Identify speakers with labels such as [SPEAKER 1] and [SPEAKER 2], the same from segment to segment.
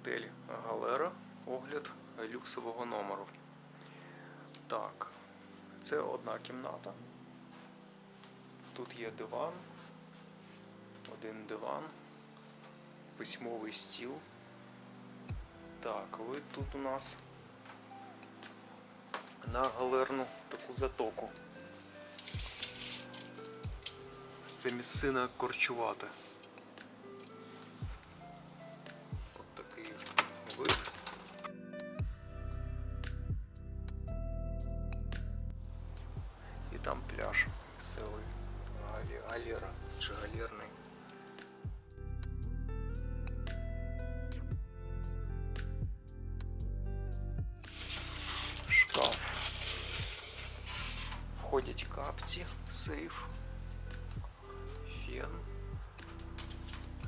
[SPEAKER 1] Готель Галера. Огляд люксового номеру. Так, це одна кімната. Тут є диван. Один диван. Письмовий стіл. Так, вид тут у нас на галерну таку затоку. Це місцина корчувати. пляж місцевий. Галі, галера чи галерний. Шкаф. Входять капці, сейф, фен,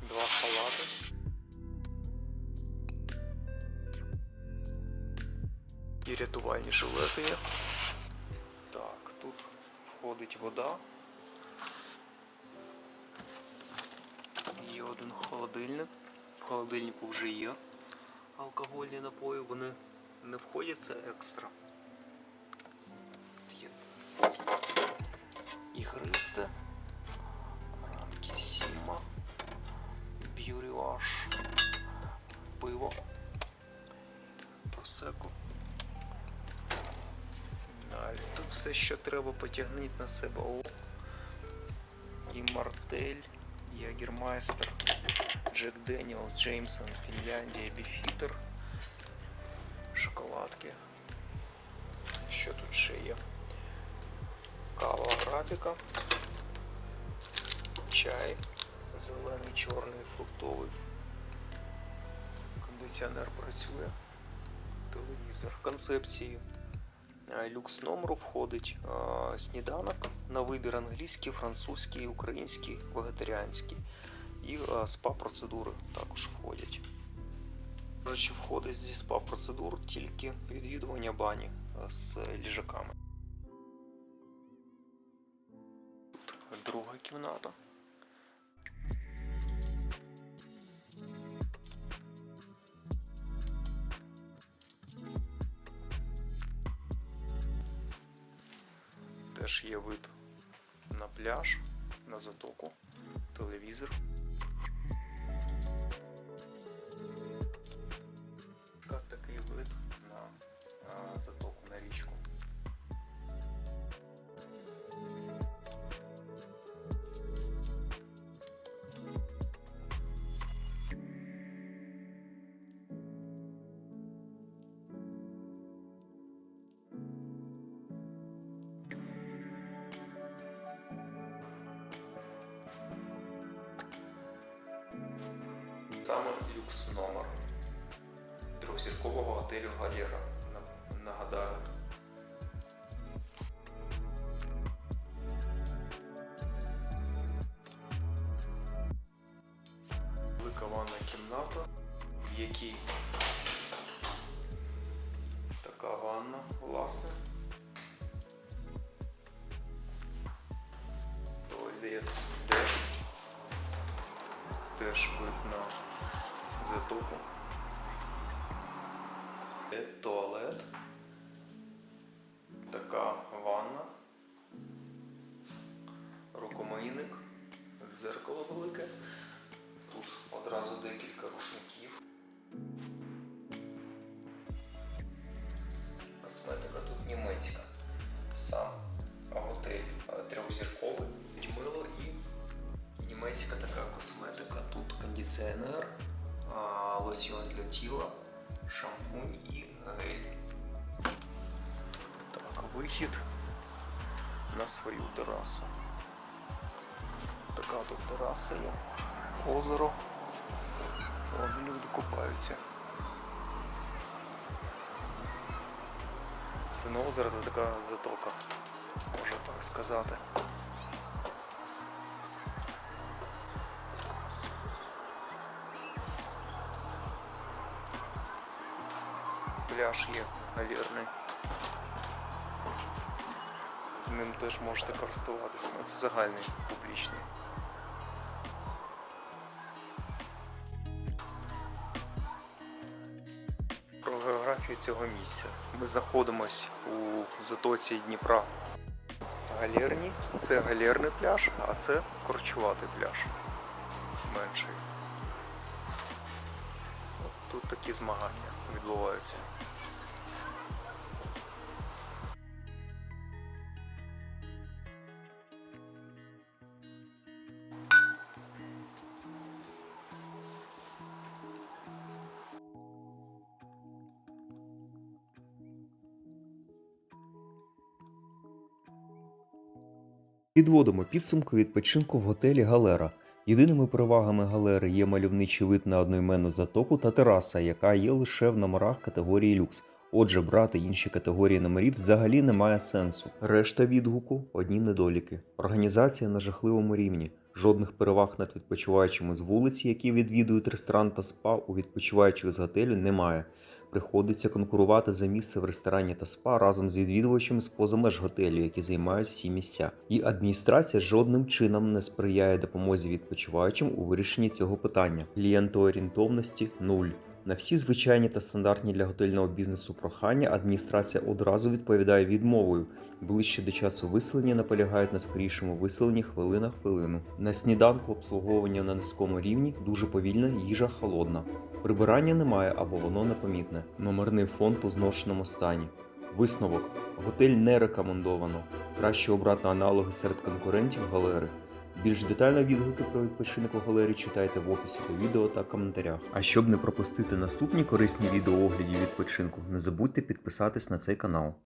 [SPEAKER 1] два халати. І рятувальні жилети є. Так, тут Входить вода. Є один холодильник. В холодильнику вже є алкогольні напої, вони не входять, це екстра. Є ігристе, рамки Сіма, пиво, просеку. Все, що треба, потягніть на себе. О. І Мартель, Ягермайстер, Джек Деніел, Джеймсон, Фінляндія, Біфітер, шоколадки. Що тут ще є? Кава арабіка, чай, зелений, чорний, фруктовий. Кондиціонер працює. Телевізор. Концепції люкс номеру входить сніданок на вибір англійський, французький, український, вегетаріанський. І спа-процедури також входять. Речі, входить зі спа-процедур тільки відвідування бані з ліжаками. Тут друга кімната. Теж є вид на пляж, на затоку, телевізор. Саме люкс номер трьохзіркового готелю Галера. На- Нагадаю. Велика ванна кімната, в якій така ванна, власне. Теж видно затоку. Е, Туалет. На свою терасу. Така тут тераса є. Озеро. Вон люди купаються. Це не озеро, це така затока, можна так сказати. Пляж є галерний. Ним теж можете користуватися. Ну, Це загальний публічний. Про географію цього місця. Ми знаходимося у затоці Дніпра. Галерні. Це галерний пляж, а це корчуватий пляж. Менший. От Тут такі змагання відбуваються.
[SPEAKER 2] Підводимо підсумки відпочинку в готелі Галера. Єдиними перевагами галери є мальовничий вид на одноіменну затоку та тераса, яка є лише в номерах категорії люкс. Отже, брати інші категорії номерів взагалі немає сенсу. Решта відгуку одні недоліки. Організація на жахливому рівні. Жодних переваг над відпочиваючими з вулиці, які відвідують ресторан та спа, у відпочиваючих з готелю немає. Приходиться конкурувати за місце в ресторані та спа разом з відвідувачами з поза меж готелю, які займають всі місця. І адміністрація жодним чином не сприяє допомозі відпочиваючим у вирішенні цього питання. Клієнтоорієнтовності нуль. На всі звичайні та стандартні для готельного бізнесу прохання адміністрація одразу відповідає відмовою. Ближче до часу виселення наполягають на скорішому виселенні хвилина хвилину. На сніданку обслуговування на низькому рівні дуже повільна, їжа холодна. Прибирання немає або воно непомітне. Номерний фонд у зношеному стані. Висновок: готель не рекомендовано. Краще обрати аналоги серед конкурентів галери. Більш детально відгуки про відпочинок у галері читайте в описі до відео та коментарях. А щоб не пропустити наступні корисні відео оглядів відпочинку, не забудьте підписатись на цей канал.